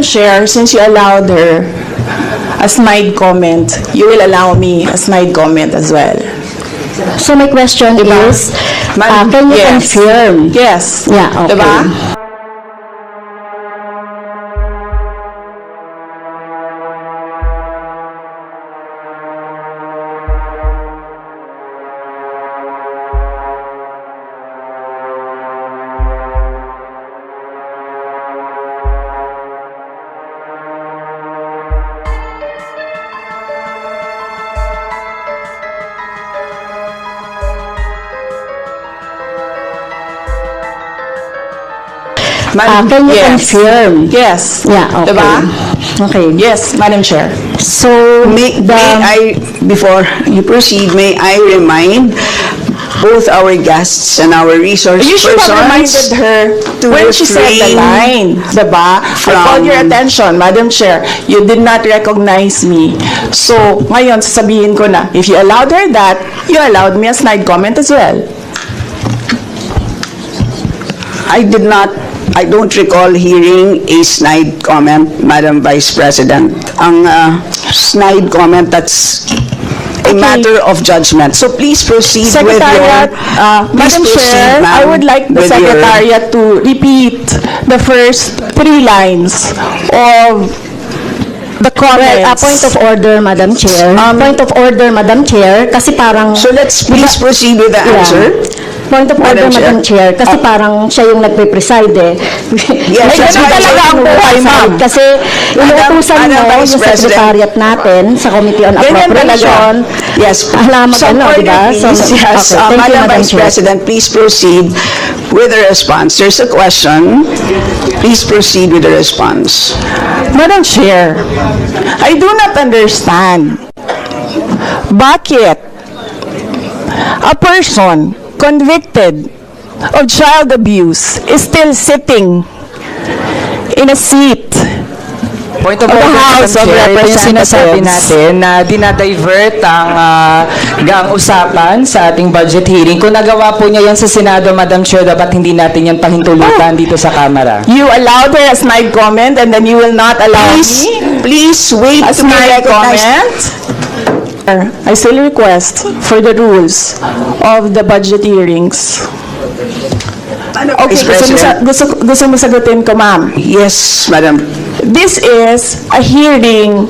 Madam Chair, since you allowed her a snide comment, you will allow me a snide comment as well. So my question is, uh, can you Yes. confirm? Yes. Yeah, okay. Diba? Uh, can you Yes. confirm? Yes. Yeah, okay. Diba? Okay. Yes, Madam Chair. So, May, the, may I, before you proceed, may I remind both our guests and our resource You should have reminded her to when she said the line, diba? I from- called your attention, Madam Chair. You did not recognize me. So, ngayon, sasabihin ko na, if you allowed her that, you allowed me a snide comment as well. I did not, I don't recall hearing a snide comment, Madam Vice President. Ang uh, snide comment, that's a matter of judgment. So please proceed with your... Secretariat, uh, please Madam proceed, Chair, I would like the your- Secretariat to repeat the first three lines of the well, comments. a point of order, Madam Chair. Um, point of order, Madam Chair, kasi parang... So let's please proceed with the Yeah. Point of order, Madam Chair. Madam Chair, kasi parang siya yung nagpe-preside eh. Yes, May that's ganun right. talaga ang buhay, ma'am. Kasi inuutusan Madam mo Vice yung President. secretariat natin sa Committee on Ganyan Appropriation. Yes. Alam mo Some ano, di ba? please. So, Yes, okay, uh, thank you, Madam Madam Vice Chair. President, please proceed with the response. There's a question. Please proceed with the response. Madam Chair, I do not understand bakit a person convicted of child abuse is still sitting in a seat Point of order, House of ito yung sinasabi Representatives. natin na dinadivert ang, ah, gang usapan sa ating budget hearing. Kung nagawa po niya yan sa Senado, Madam Chair, dapat hindi natin yan pahintulutan dito sa Kamara. You allowed her a snide comment and then you will not allow Please, me please wait a to be snide recognized. comment? I still request for the rules of the budget hearings. Okay, Vice gusto mo, sa, President. gusto, gusto mo sagutin ko, ma'am. Yes, Madam. This is a hearing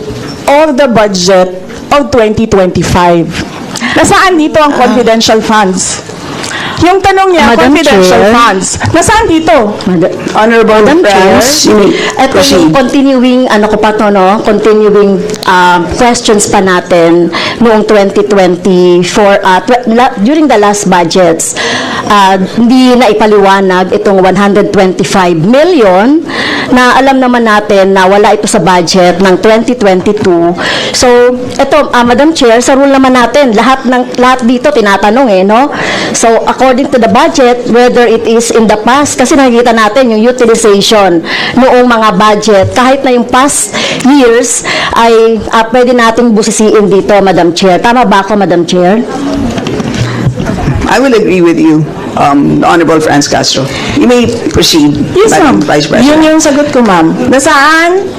of the budget of 2025. Nasaan dito ang confidential funds? Yung tanong niya, Madam confidential Chair. funds. Nasaan dito? Mad- Honorable Madam Chair, you may ito proceed. yung continuing, ano ko pa to, no? Continuing um, questions pa natin noong 2024, uh, during the last budgets, uh, hindi na ipaliwanag itong 125 million na alam naman natin na wala ito sa budget ng 2022. So, ito, ah, Madam Chair, sa rule naman natin, lahat ng lahat dito tinatanong eh, no? So, according to the budget, whether it is in the past, kasi nakikita natin yung utilization noong mga budget, kahit na yung past years, ay ah, pwede nating busisiin dito, Madam Chair. Tama ba ako, Madam Chair? I will agree with you, um, Honorable Franz Castro. You may proceed, Yes, ma'am. Madam Vice Yun President. yung sagot ko, ma'am. Nasaan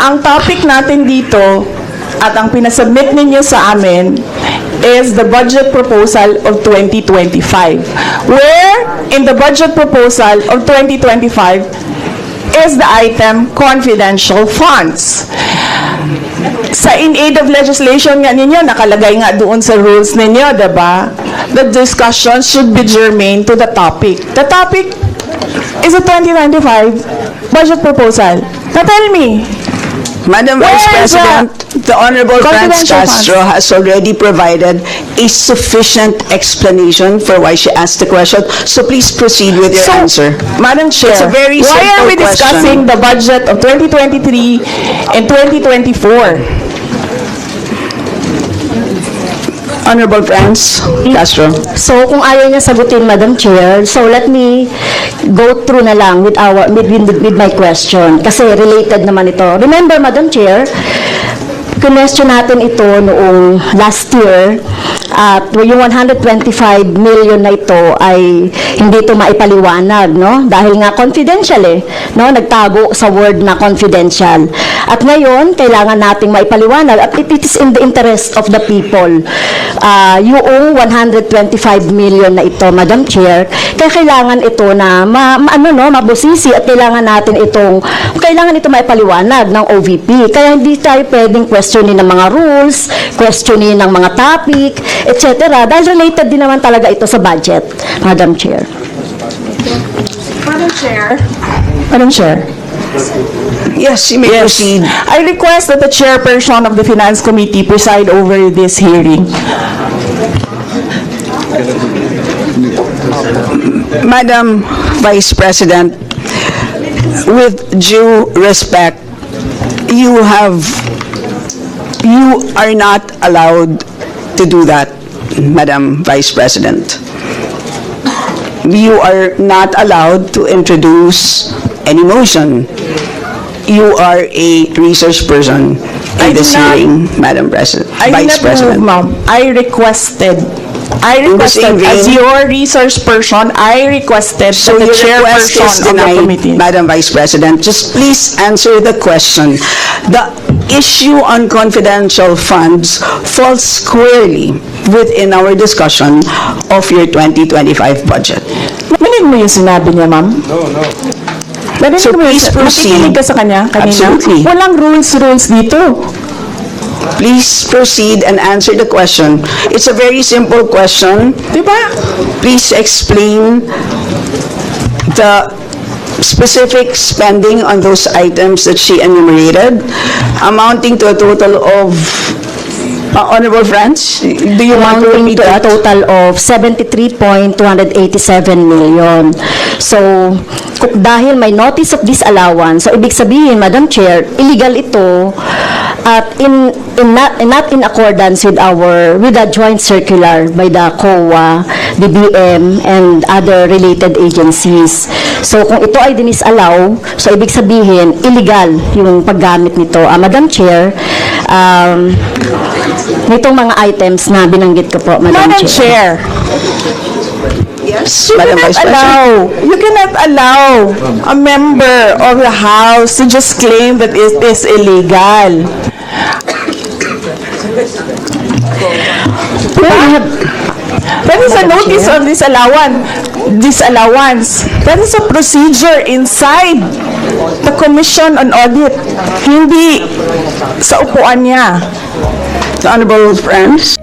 ang topic natin dito at ang pinasubmit ninyo sa amin is the budget proposal of 2025. Where in the budget proposal of 2025 is the item confidential funds. Sa in aid of legislation nga ninyo, nakalagay nga doon sa rules ninyo, diba? The discussion should be germane to the topic. The topic is a 2025 budget proposal. Now tell me, Madam Vice President, the Honorable Franz Castro has already provided a sufficient explanation for why she asked the question. So please proceed with your So, answer. Madam Chair, It's a very why are simple we discussing question. the budget of 2023 and 2024? Honorable Franz Castro. So, kung ayaw niya sagutin, Madam Chair, so let me go through na lang with our with, with, with my question kasi related naman ito. Remember, Madam Chair, question natin ito noong last year At yung 125 million na ito ay hindi ito maipaliwanag, no? Dahil nga confidential eh, no? Nagtago sa word na confidential. At ngayon, kailangan nating maipaliwanag at it is in the interest of the people. Ah, yung 125 million na ito, Madam Chair, kaya kailangan ito na ma, ma- ano no, mabusisi at kailangan natin itong kailangan ito maipaliwanag ng OVP. Kaya hindi tayo pwedeng questionin ng mga rules, questionin ng mga topic, etc. Dahil related din naman talaga ito sa budget, Madam Chair. Madam Chair. Madam Chair. Yes, you may proceed. I request that the chairperson of the Finance Committee preside over this hearing. Madam Vice President, with due respect, you have, you are not allowed to do that, Madam Vice President. You are not allowed to introduce any motion. You are a research person I in this not- hearing, Madam President, I did Vice not move, President. ma'am. I requested. I In the same requested, as vein- your research person, I requested So that the your request is chairperson of the denied, committee. Madam Vice President. Just please answer the question. The issue on confidential funds falls squarely within our discussion of your 2025 budget. Narinig mo yung sinabi niya, ma'am? No, no. Narinig So mo please proceed. nakikinig ka sa kanya kanina? Absolutely. Walang rules-rules dito. Please proceed and answer the question. It's a very simple question. Di ba? Please explain the specific spending on those items that she enumerated, amounting to a total of, uh, Honorable Friends, do you want to amounting repeat to a that? total of 73.287 million. So, dahil may notice of disallowance, so ibig sabihin, Madam Chair, illegal ito at in, in not, not in accordance with our, with the joint circular by the COA, DBM, and other related agencies. So, kung ito ay dinisallow, so ibig sabihin, illegal yung paggamit nito. Ah, Madam Chair, um, nitong mga items na binanggit ko po, Madam, Madam Chair, Yes, you Madam cannot Vice President. allow, you cannot allow a member of the House to just claim that it is illegal. We have, That is a Madam notice Chair. of disallowance. Disallowance. That is a procedure inside the Commission on Audit. Hindi sa upuan niya. Honorable Friends.